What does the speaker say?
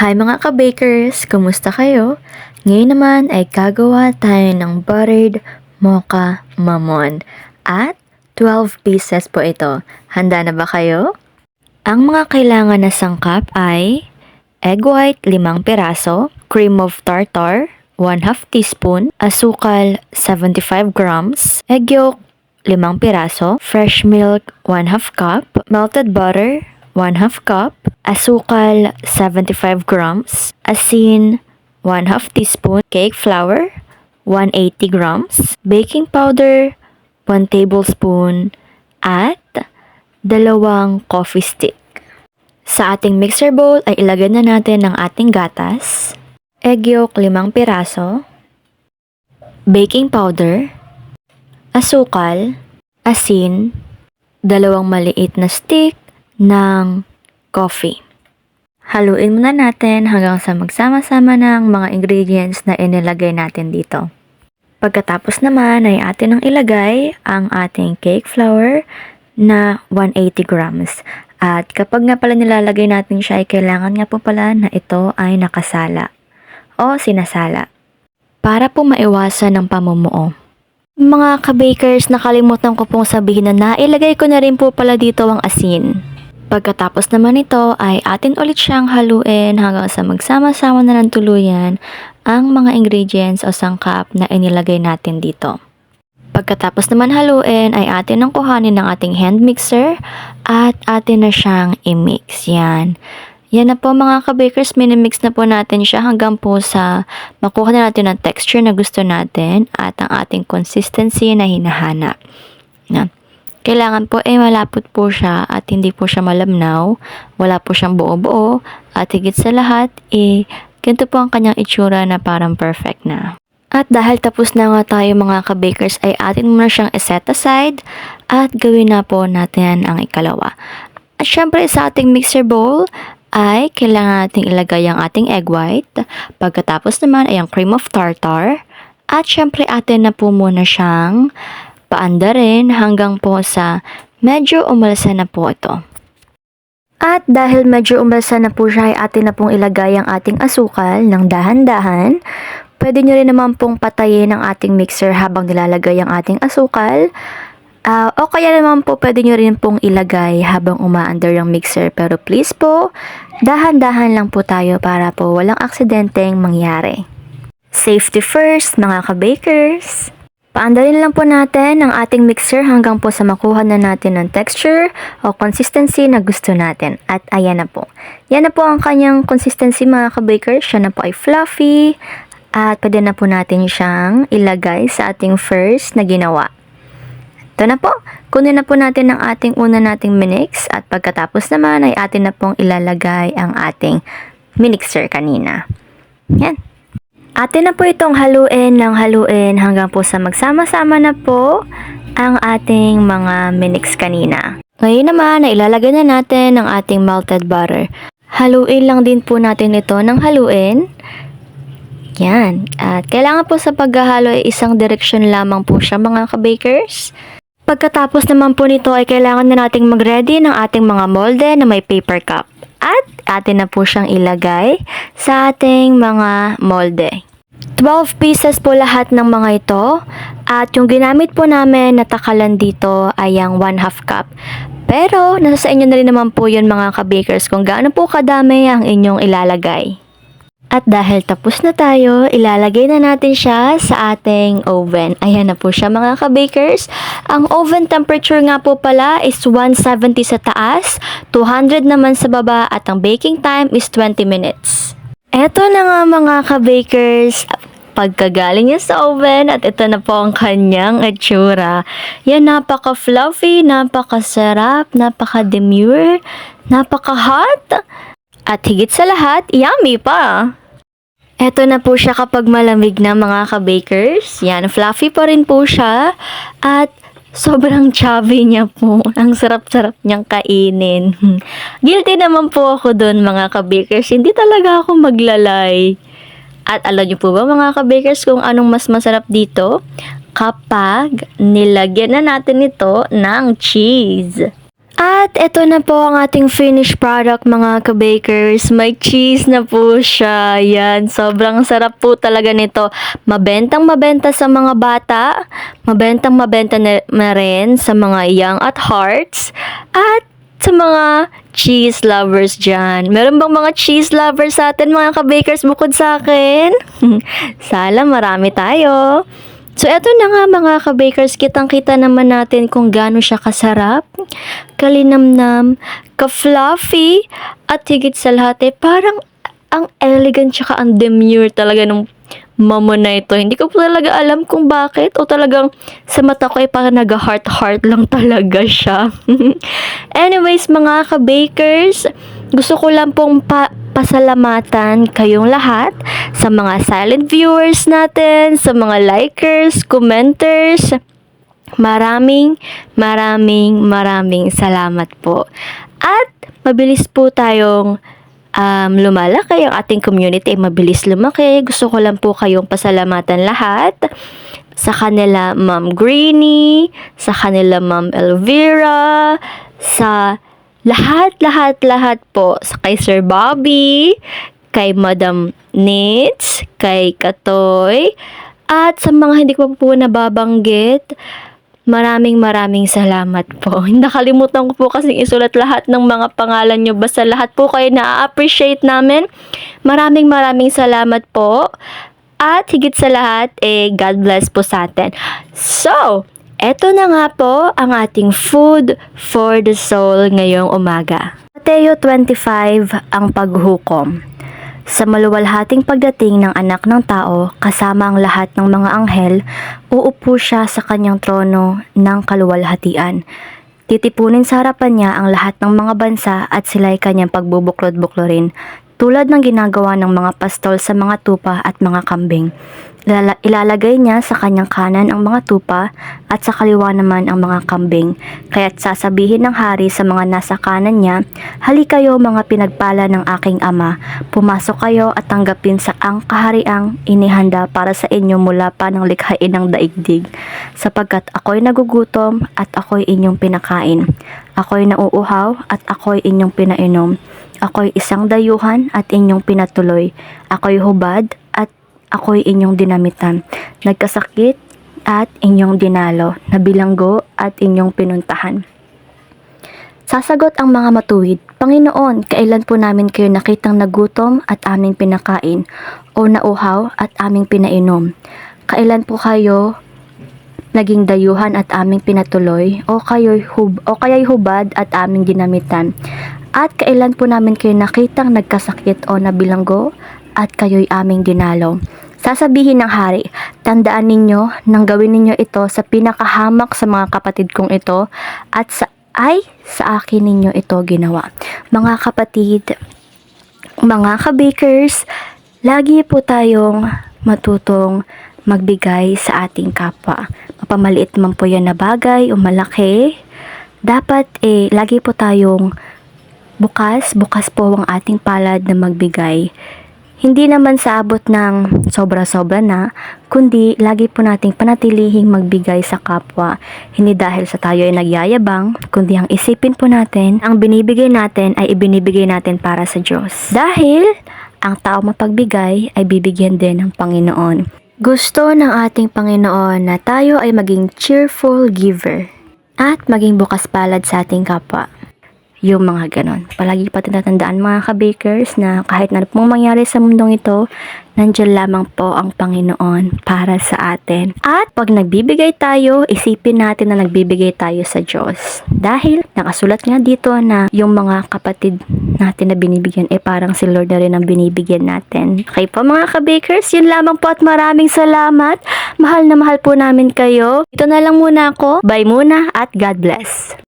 Hi mga ka-bakers! Kumusta kayo? Ngayon naman ay gagawa tayo ng buttered mocha mamon. At 12 pieces po ito. Handa na ba kayo? Ang mga kailangan na sangkap ay egg white 5 piraso, cream of tartar 1 half teaspoon, asukal 75 grams, egg yolk 5 piraso, fresh milk 1 half cup, melted butter 1 half cup, asukal 75 grams, asin 1 half teaspoon, cake flour 180 grams, baking powder 1 tablespoon, at dalawang coffee stick. Sa ating mixer bowl ay ilagay na natin ang ating gatas, egg yolk 5 piraso, baking powder, asukal, asin, dalawang maliit na stick ng coffee. Haluin muna natin hanggang sa magsama-sama ng mga ingredients na inilagay natin dito. Pagkatapos naman ay atin ang ilagay ang ating cake flour na 180 grams. At kapag nga pala nilalagay natin siya ay kailangan nga po pala na ito ay nakasala o sinasala para po maiwasan ng pamumuo. Mga ka-bakers, nakalimutan ko pong sabihin na nailagay ko na rin po pala dito ang asin. Pagkatapos naman ito ay atin ulit siyang haluin hanggang sa magsama-sama na ng tuluyan ang mga ingredients o sangkap na inilagay natin dito. Pagkatapos naman haluin ay atin ang kuhanin ng ating hand mixer at atin na siyang i-mix. Yan. Yan na po mga ka-bakers, minimix na po natin siya hanggang po sa makuha na natin ang texture na gusto natin at ang ating consistency na hinahanap. Yan. Kailangan po ay malapot po siya at hindi po siya malamnaw, wala po siyang buo-buo at higit sa lahat, eh, ganito po ang kanyang itsura na parang perfect na. At dahil tapos na nga tayo mga ka-bakers ay atin muna siyang set aside at gawin na po natin ang ikalawa. At syempre sa ating mixer bowl ay kailangan nating ilagay ang ating egg white. Pagkatapos naman ay ang cream of tartar. At syempre atin na po muna siyang paanda rin hanggang po sa medyo umalsa na po ito. At dahil medyo umalsa na po siya ay atin na pong ilagay ang ating asukal ng dahan-dahan. Pwede nyo rin naman pong patayin ang ating mixer habang nilalagay ang ating asukal. Ah, o kaya naman po pwede nyo rin pong ilagay habang umaandar yung mixer. Pero please po, dahan-dahan lang po tayo para po walang aksidenteng mangyari. Safety first mga ka-bakers! Paandalin lang po natin ang ating mixer hanggang po sa makuha na natin ng texture o consistency na gusto natin. At ayan na po. Yan na po ang kanyang consistency mga ka-bakers. Siya na po ay fluffy at pwede na po natin siyang ilagay sa ating first na ginawa. Ito na po. Kunin na po natin ang ating una nating minix at pagkatapos naman ay atin na pong ilalagay ang ating minixer kanina. Yan. Atin na po itong haluin ng haluin hanggang po sa magsama-sama na po ang ating mga minix kanina. Ngayon naman ay ilalagay na natin ang ating melted butter. Haluin lang din po natin ito ng haluin. Yan. At kailangan po sa paghahalo ay isang direksyon lamang po siya mga ka-bakers. Pagkatapos naman po nito ay kailangan na nating mag-ready ng ating mga molde na may paper cup. At atin na po siyang ilagay sa ating mga molde. 12 pieces po lahat ng mga ito. At yung ginamit po namin na takalan dito ay ang 1 half cup. Pero nasa sa inyo na rin naman po yun mga ka-bakers kung gaano po kadami ang inyong ilalagay. At dahil tapos na tayo, ilalagay na natin siya sa ating oven. Ayan na po siya mga ka-bakers. Ang oven temperature nga po pala is 170 sa taas, 200 naman sa baba at ang baking time is 20 minutes. Eto na nga mga ka-bakers, pagkagaling niya sa oven at ito na po ang kanyang itsura. Yan, napaka-fluffy, napakasarap, napaka-demure, napaka-hot, at higit sa lahat, yummy pa! Eto na po siya kapag malamig na mga ka-bakers. Yan, fluffy pa rin po siya. At sobrang chubby niya po. Ang sarap-sarap niyang kainin. Guilty naman po ako doon mga ka-bakers. Hindi talaga ako maglalay. At alam niyo po ba mga ka-bakers kung anong mas masarap dito? Kapag nilagyan na natin ito ng cheese. At ito na po ang ating finished product mga ka-bakers. May cheese na po siya. Yan, sobrang sarap po talaga nito. Mabentang mabenta sa mga bata. Mabentang mabenta na, na rin sa mga young at hearts. At sa mga cheese lovers dyan. Meron bang mga cheese lovers sa atin mga ka-bakers bukod sa akin? Sala marami tayo. So, eto na nga mga ka-bakers, kitang-kita naman natin kung gaano siya kasarap, kalinamnam, ka-fluffy, at higit sa lahat eh, parang ang elegant tsaka ang demure talaga nung mamo na ito. Hindi ko talaga alam kung bakit o talagang sa mata ko ay parang nag-heart-heart lang talaga siya. Anyways, mga ka-bakers, gusto ko lang pong pa pasalamatan kayong lahat sa mga silent viewers natin, sa mga likers, commenters. Maraming, maraming, maraming salamat po. At mabilis po tayong um, lumalaki ang ating community, mabilis lumaki. Gusto ko lang po kayong pasalamatan lahat sa kanila Ma'am Greenie, sa kanila Ma'am Elvira, sa lahat, lahat, lahat po. Sa kay Sir Bobby, kay Madam Nits, kay Katoy, at sa mga hindi ko pa po nababanggit, maraming maraming salamat po. Nakalimutan ko po kasi isulat lahat ng mga pangalan nyo. Basta lahat po kayo na-appreciate namin. Maraming maraming salamat po. At higit sa lahat, eh, God bless po sa atin. So, eto na nga po ang ating food for the soul ngayong umaga. Mateo 25 ang paghukom. Sa maluwalhating pagdating ng anak ng tao kasama ang lahat ng mga anghel, uupo siya sa kanyang trono ng kaluwalhatian. Titipunin sa harapan niya ang lahat ng mga bansa at sila'y kanyang pagbubuklod-buklorin tulad ng ginagawa ng mga pastol sa mga tupa at mga kambing. Ilala- ilalagay niya sa kanyang kanan ang mga tupa at sa kaliwa naman ang mga kambing. Kaya't sasabihin ng hari sa mga nasa kanan niya, Hali kayo mga pinagpala ng aking ama, pumasok kayo at tanggapin sa ang kahariang inihanda para sa inyo mula pa ng likhain ng daigdig. Sapagkat ako'y nagugutom at ako'y inyong pinakain. Ako'y nauuhaw at ako'y inyong pinainom. Ako'y isang dayuhan at inyong pinatuloy. Ako'y hubad at ako'y inyong dinamitan. Nagkasakit at inyong dinalo. Nabilanggo at inyong pinuntahan. Sasagot ang mga matuwid, Panginoon, kailan po namin kayo nakitang nagutom at aming pinakain o nauhaw at aming pinainom? Kailan po kayo naging dayuhan at aming pinatuloy o kayo'y hub o kaya'y hubad at aming dinamitan? At kailan po namin kayo nakitang nagkasakit o nabilanggo at kayo'y aming dinalo? Sasabihin ng hari, tandaan ninyo nang gawin ninyo ito sa pinakahamak sa mga kapatid kong ito at sa ay sa akin ninyo ito ginawa. Mga kapatid, mga kabakers, lagi po tayong matutong magbigay sa ating kapwa. Mapamaliit man po yan na bagay o malaki, dapat eh, lagi po tayong bukas, bukas po ang ating palad na magbigay. Hindi naman sa abot ng sobra-sobra na, kundi lagi po nating panatilihing magbigay sa kapwa. Hindi dahil sa tayo ay nagyayabang, kundi ang isipin po natin, ang binibigay natin ay ibinibigay natin para sa Diyos. Dahil ang tao mapagbigay ay bibigyan din ng Panginoon. Gusto ng ating Panginoon na tayo ay maging cheerful giver at maging bukas palad sa ating kapwa yung mga ganon. Palagi pa tinatandaan mga ka-bakers na kahit na pong mangyari sa mundong ito, nandyan lamang po ang Panginoon para sa atin. At pag nagbibigay tayo, isipin natin na nagbibigay tayo sa Diyos. Dahil nakasulat nga dito na yung mga kapatid natin na binibigyan, eh parang si Lord na rin ang binibigyan natin. Okay po mga ka-bakers, yun lamang po at maraming salamat. Mahal na mahal po namin kayo. Ito na lang muna ako. Bye muna at God bless.